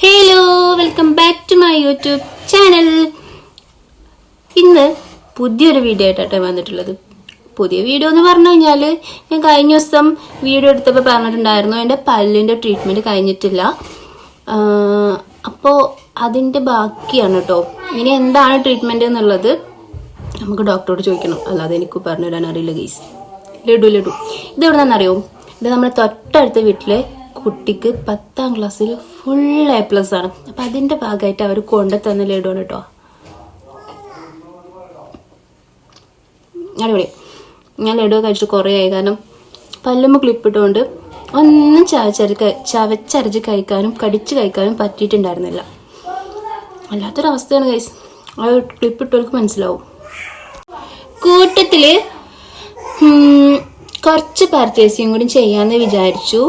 Hello welcome back to my YouTube channel ഇന്ന് പുതിയൊരു video ആയിട്ടാണ് വന്നിട്ടുള്ളത്. പുതിയ വീഡിയോ എന്ന് പറഞ്ഞു കഴിഞ്ഞാൽ ഞാൻ കഴിഞ്ഞ ദിവസം വീഡിയോ എടുത്തപ്പോൾ പറഞ്ഞിട്ടുണ്ടായിരുന്നു എന്റെ പല്ലിന്റെ ട്രീറ്റ്മെന്റ് കഴിഞ്ഞിട്ടില്ല. അപ്പോൾ അതിന്റെ ബാക്കിയാണ് കേട്ടോ ഇനി എന്താണ് ട്രീറ്റ്മെന്റ് എന്നുള്ളത് നമുക്ക് ഡോക്ടറോട് ചോദിക്കണം. അല്ലാതെ എനിക്ക് പറഞ്ഞു തരാൻ അറിയില്ല ഗീസ് ലഡു ലഡു. ഇത് എവിടെ നിന്നറിയോ ഇത് നമ്മുടെ തൊട്ടടുത്ത വീട്ടിലെ കുട്ടിക്ക് പത്താം ക്ലാസ്സിൽ ഫുൾ എ പ്ലസ് ആണ്. അപ്പം അതിന്റെ ഭാഗമായിട്ട് അവർ കൊണ്ടു തന്ന ലഡുവാണ് കേട്ടോ. അടിപൊളി. ഞാൻ ലഡു കഴിച്ചിട്ട് കുറേ ആയി. കാരണം പല്ലുമ്പ് ക്ലിപ്പിട്ടുകൊണ്ട് ഒന്നും ചവച്ചരി ചവച്ചരച്ച് കഴിക്കാനും കടിച്ച് കഴിക്കാനും പറ്റിയിട്ടുണ്ടായിരുന്നില്ല. വല്ലാത്തൊരവസ്ഥയാണ് കൈസ് ആ ക്ലിപ്പിട്ടവർക്ക് മനസ്സിലാവും. കൂട്ടത്തിൽ കുറച്ച് പർച്ചേസിങ് കൂടി ചെയ്യാമെന്ന് വിചാരിച്ചു.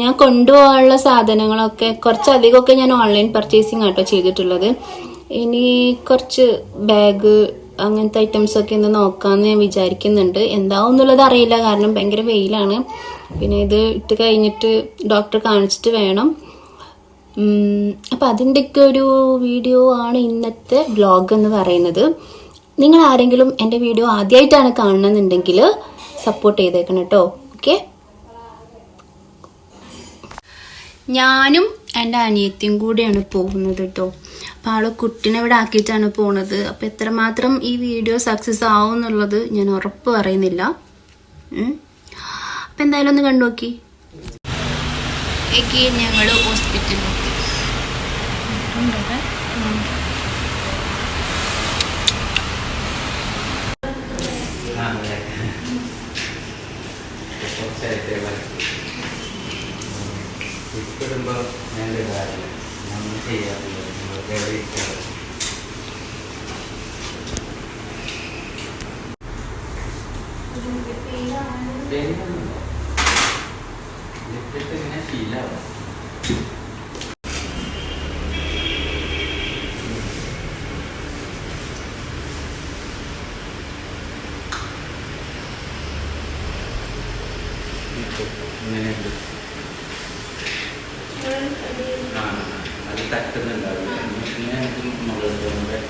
ഞാൻ കൊണ്ടുപോകാനുള്ള സാധനങ്ങളൊക്കെ കുറച്ചധികമൊക്കെ ഞാൻ ഓൺലൈൻ പർച്ചേസിങ് ആട്ടോ ചെയ്തിട്ടുള്ളത്. ഇനി കുറച്ച് ബാഗ് അങ്ങനത്തെ ഐറ്റംസ് ഒക്കെ ഒന്ന് നോക്കാമെന്ന് ഞാൻ വിചാരിക്കുന്നുണ്ട്. എന്താവും എന്നുള്ളത് അറിയില്ല കാരണം ഭയങ്കര വെയിലാണ്. പിന്നെ ഇത് ഇട്ട് കഴിഞ്ഞിട്ട് ഡോക്ടറെ കാണിച്ചിട്ട് വേണം. അപ്പം അതിന്റെയൊക്കെ ഒരു വീഡിയോ ആണ് ഇന്നത്തെ വ്ളോഗ് എന്ന് പറയുന്നത്. നിങ്ങൾ ആരെങ്കിലും എന്റെ വീഡിയോ ആദ്യമായിട്ടാണ് കാണുന്നുണ്ടെങ്കിൽ സപ്പോർട്ട് ചെയ്തേക്കണം കേട്ടോ ഓക്കെ ഞാനും എന്റെ അനിയത്തിയും കൂടെയാണ് പോകുന്നത് കേട്ടോ അപ്പം ആളെ കുട്ടീനെ ഇവിടെ ആക്കിയിട്ടാണ് പോണത്. അപ്പം എത്രമാത്രം ഈ വീഡിയോ സക്സസ് ആവും എന്നുള്ളത് ഞാൻ ഉറപ്പ് പറയുന്നില്ല. അപ്പം എന്തായാലും ഒന്ന് കണ്ടു നോക്കി. ഞങ്ങൾ ഹോസ്പിറ്റലിലെത്തി ഇപ്പിടുമ്പോ ഞാൻ ഇടാറില്ല നമ്മൾ ചെയ്യാറില്ല നമ്മൾ എവിടെ പോകുന്നത്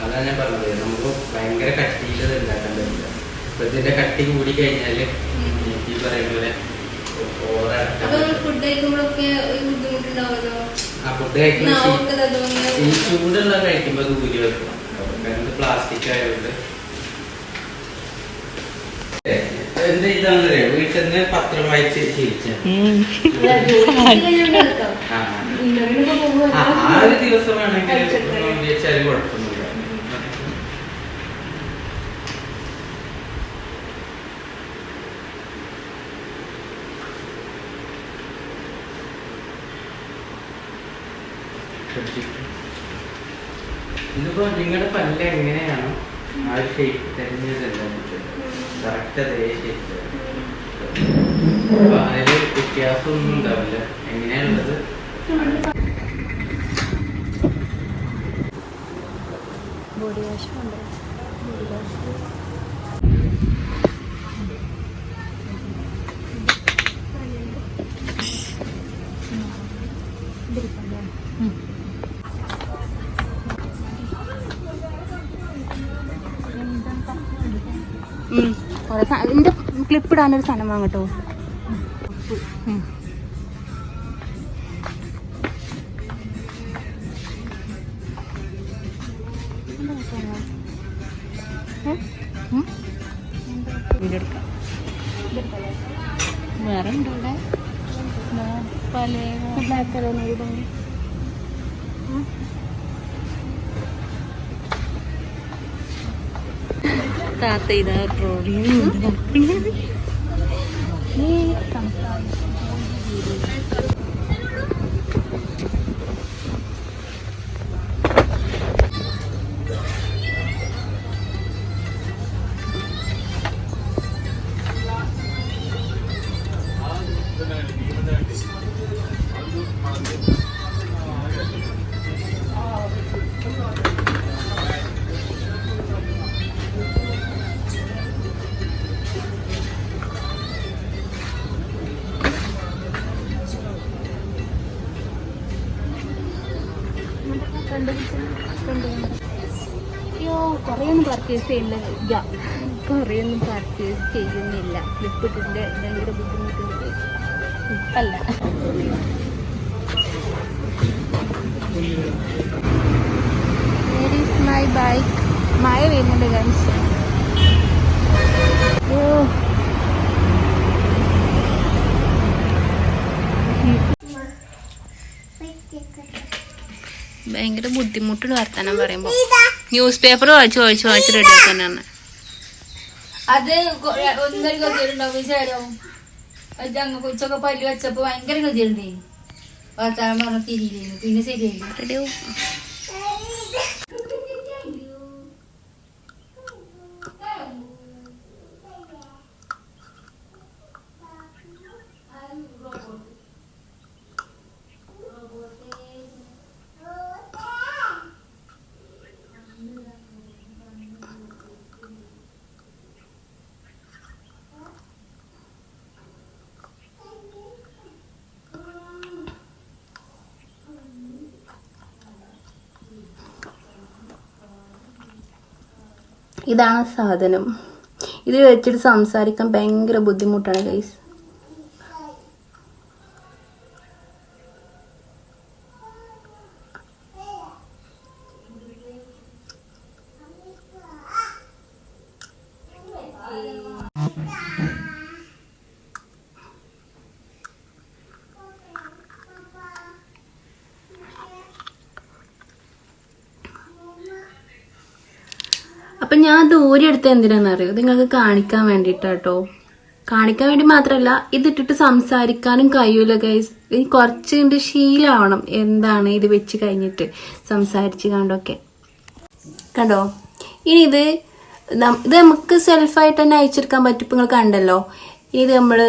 അതാണ് ഞാൻ പറഞ്ഞത് നമുക്ക് ഭയങ്കര കട്ടിയിലത് ഉണ്ടാക്കാൻ പറ്റില്ല അപ്പൊ ഇതിന്റെ കട്ടി കൂടി കഴിഞ്ഞാൽ ഈ പറയുന്ന പോലെ ഈ- ചൂടുള്ള കഴിക്കുമ്പോ അത് ഊരി വെക്കണം കാരണം പ്ലാസ്റ്റിക് ആയതുകൊണ്ട് എന്ത് ഇതാണെന്നറിയോ വീട്ടിൽ നിന്ന് പത്രം വായിച്ച് ശീലിച്ച ഒരു ദിവസം വേണമെങ്കിൽ വെച്ചാൽ കുഴപ്പമൊന്നുമില്ല. ഇതിപ്പോ നിങ്ങളുടെ പല്ല് എങ്ങനെയാണ്? ആ ഷേപ്പ് തെരഞ്ഞതല്ല കറക്റ്റ് അതേ ഷേപ്പ് അപ്പൊ അതിൽ വ്യത്യാസമൊന്നും ഉണ്ടാവില്ല. എങ്ങനെയാണുള്ളത് ബോഡി വാഷും ഉണ്ട് ഇതിന്റെ ക്ലിപ്പ് ഇടാനൊരു സാധനം വാങ്ങട്ടോ എടുക്കാം. വേറെ ഉണ്ടോ ഇവിടെ ബ്ലാക്ക് കളർ താത്ത ഇതാ ട്രോളിങ് അയ്യോ കുറേയൊന്നും പർച്ചേസ് ചെയ്യുന്നില്ല കുറേയൊന്നും പർച്ചേസ് ചെയ്യുന്നില്ല. ഫ്ലിപ്പിട്ടിന്റെ ഭയങ്കര ബുദ്ധിമുട്ടുണ്ട് അല്ല. മൈ ബൈക്ക് മഴ വരുന്നുണ്ട് ഗൺസ് ഓ ഭയങ്കര ബുദ്ധിമുട്ടുള്ള വർത്തമാനം പറയുമ്പോ. ന്യൂസ് പേപ്പർ വായിച്ച് വായിച്ച് വായിച്ച് റെഡിയാക്കാനാണ് അത് കൊ- ഒന്നൊരു ഗതിയുണ്ടാവും വിചാരം കൊച്ചൊക്കെ പല്ല് വെച്ചപ്പോ ഭയങ്കര ഗതിയുണ്ടേ വർത്തമാനം പറഞ്ഞ തിരിയില്ലേ പിന്നെ ശരിയായി ഇതാണ് സാധനം. ഇത് വെച്ചിട്ട് സംസാരിക്കാൻ ഭയങ്കര ബുദ്ധിമുട്ടാണ് ഗൈസ് അപ്പൊ ഞാൻ ദൂരെ എടുത്ത് എന്തിനാണെന്നറിയോ അറിയോ നിങ്ങൾക്ക് കാണിക്കാൻ വേണ്ടിട്ടാട്ടോ. കാണിക്കാൻ വേണ്ടി മാത്രമല്ല ഇതിട്ടിട്ട് സംസാരിക്കാനും കഴിയൂല ഗൈസ് കുറച്ച് ഇതിന്റെ ശീലമാവണം എന്താണ് ഇത് വെച്ച് കഴിഞ്ഞിട്ട് സംസാരിച്ച് കണ്ടൊക്കെ. കണ്ടോ? ഇനി ഇത് ഇത് നമുക്ക് സെൽഫായിട്ട് തന്നെ അയച്ചെടുക്കാൻ പറ്റും. നിങ്ങൾ കണ്ടല്ലോ ഇത് നമ്മൾ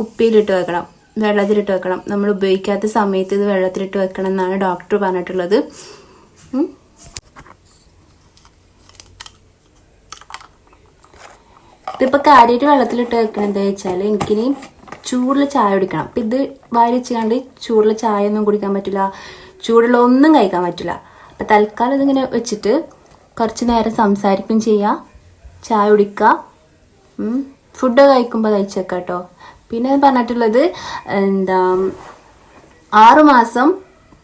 കുപ്പിയിലിട്ട് വെക്കണം വെള്ളത്തിലിട്ട് വെക്കണം. നമ്മൾ ഉപയോഗിക്കാത്ത സമയത്ത് ഇത് വെള്ളത്തിലിട്ട് വെക്കണം എന്നാണ് ഡോക്ടർ പറഞ്ഞിട്ടുള്ളത്. ഉം. ഇതിപ്പോ കാര്യമായിട്ട് വെള്ളത്തിലിട്ട് വെക്കണം എന്താ വെച്ചാൽ എനിക്കിനി ചൂടിൽ ചായ കുടിക്കണം. അപ്പം ഇത് വാരി വെച്ചുകൊണ്ട് ചൂടുള്ള ചായ ഒന്നും കുടിക്കാൻ പറ്റില്ല. ചൂടുള്ള ഒന്നും കഴിക്കാൻ പറ്റില്ല. അപ്പൊ തൽക്കാലം ഇതിങ്ങനെ വെച്ചിട്ട് കുറച്ച് നേരം സംസാരിക്കുകയും ചെയ്യാം. ചായ കുടിക്കുക ഫുഡ് കഴിക്കുമ്പോൾ കഴിച്ചേക്കാം കേട്ടോ പിന്നെ പറഞ്ഞിട്ടുള്ളത് എന്താ ആറുമാസം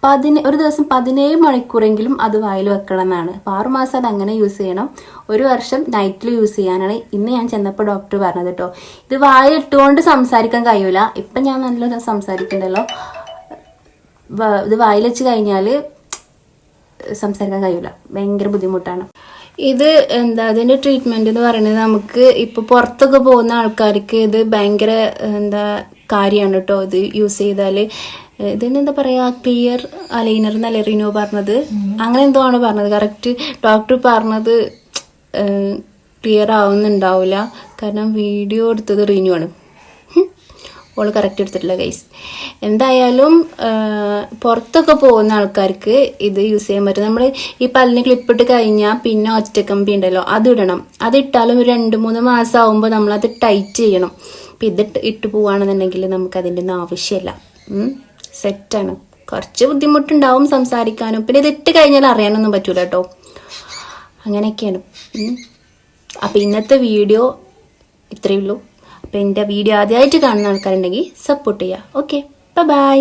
പതിന ഒരു ദിവസം പതിനേഴ് മണിക്കൂറെങ്കിലും അത് വായിൽ വെക്കണം എന്നാണ് അപ്പോൾ ആറുമാസം അത് അങ്ങനെ യൂസ് ചെയ്യണം. ഒരു വർഷം നൈറ്റിൽ യൂസ് ചെയ്യാനാണ്. ഇന്ന് ഞാൻ ചെന്നപ്പോൾ ഡോക്ടർ പറഞ്ഞത് കേട്ടോ ഇത് വായ ഇട്ടുകൊണ്ട് സംസാരിക്കാൻ കഴിയൂല. ഇപ്പം ഞാൻ നല്ല സംസാരിക്കണ്ടല്ലോ. ഇത് വായിൽ വെച്ച് കഴിഞ്ഞാൽ സംസാരിക്കാൻ കഴിയൂല. ഭയങ്കര ബുദ്ധിമുട്ടാണ്. ഇത് എന്താ അതിന്റെ ട്രീറ്റ്മെന്റ് എന്ന് പറയുന്നത് നമുക്ക് ഇപ്പൊ പുറത്തൊക്കെ പോകുന്ന ആൾക്കാർക്ക് ഇത് ഭയങ്കര എന്താ കാര്യമാണ് കേട്ടോ ഇത് യൂസ് ചെയ്താൽ. ഇതിന് എന്താ പറയാ ക്ലിയർ അലൈനർ എന്നല്ലേ റിനോ പറഞ്ഞത്? അങ്ങനെ എന്തോ ആണ് പറഞ്ഞത്? കറക്റ്റ് ഡോക്ടർ പറഞ്ഞത് ക്ലിയർ ആവുന്നുണ്ടാവില്ല കാരണം വീഡിയോ എടുത്തത് റിനു ആണ്. ഓൾ കറക്റ്റ് എടുത്തിട്ടില്ല ഗൈസ് എന്തായാലും പുറത്തൊക്കെ പോകുന്ന ആൾക്കാർക്ക് ഇത് യൂസ് ചെയ്യാൻ പറ്റും. നമ്മൾ ഈ പല്ലിന് ക്ലിപ്പിട്ട് കഴിഞ്ഞാൽ പിന്നെ ഒറ്റക്കമ്പി ഉണ്ടല്ലോ അത് ഇടണം. അത് ഇട്ടാലും ഒരു രണ്ട് മൂന്ന് മാസം ആകുമ്പോൾ നമ്മളത് ടൈറ്റ് ചെയ്യണം. അപ്പം ഇത് ഇട്ട് പോവുകയാണെന്നുണ്ടെങ്കിൽ നമുക്കതിന്റെ ഒന്നും ആവശ്യമില്ല. സെറ്റാണ്. കുറച്ച് ബുദ്ധിമുട്ടുണ്ടാവും സംസാരിക്കാനും. പിന്നെ ഇട്ട് കഴിഞ്ഞാൽ അറിയാനൊന്നും പറ്റൂല കേട്ടോ അങ്ങനെയൊക്കെയാണ്. ഉം. അപ്പം ഇന്നത്തെ വീഡിയോ ഇത്രയേ ഉള്ളൂ. അപ്പം എന്റെ വീഡിയോ ആദ്യമായിട്ട് കാണുന്ന ആൾക്കാരുണ്ടെങ്കിൽ സപ്പോർട്ട് ചെയ്യുക ഓക്കെ ബൈ